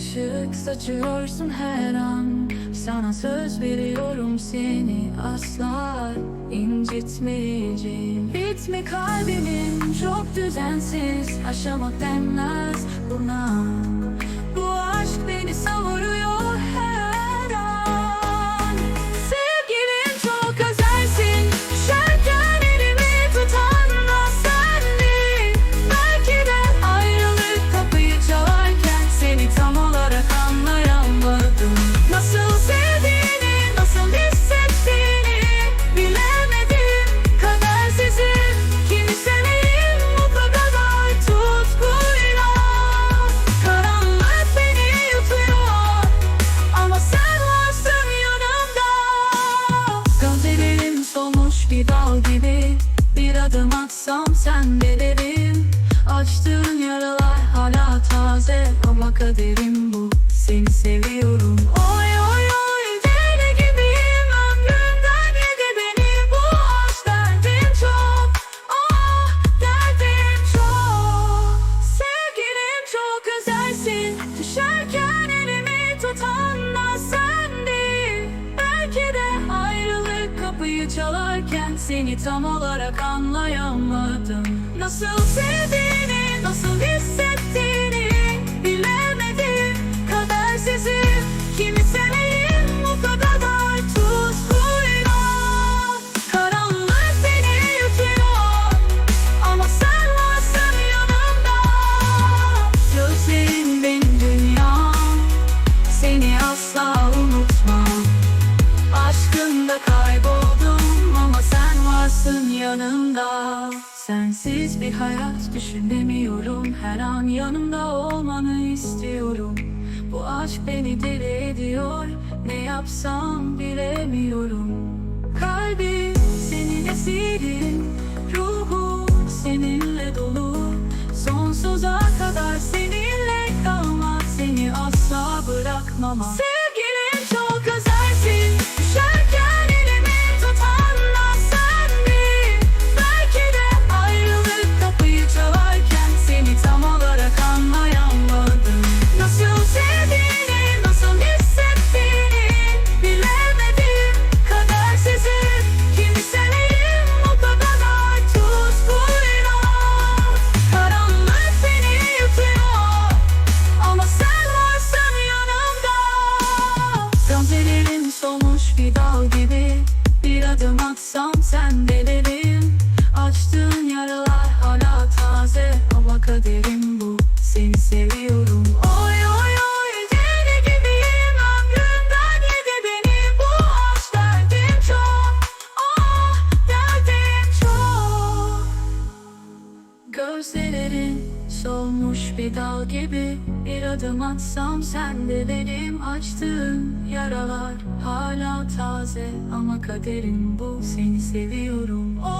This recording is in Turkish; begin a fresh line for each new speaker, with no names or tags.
ışık saçıyorsun her an. Sana söz veriyorum seni asla incitmeyeceğim. Ritmi kalbimin çok düzensiz? Aşamak denmez buna adım atsam sen de derim. Açtığın yaralar hala taze Ama kaderim kapıyı çalarken Seni tam olarak anlayamadım. Nasıl sevdiğini, Sensiz bir hayat düşünemiyorum. Her an yanımda olmanı istiyorum. Bu aşk beni deli ediyor. Ne yapsam bilemiyorum. Kalbim senin esirin. Ruhum seninle dolu. Sonsuza kadar seninle kalmak Seni asla bırakmam. Sevgilim bir dal gibi Bir adım atsam sen de benim açtığım yaralar. Hala taze ama kaderim bu seni seviyorum. Oy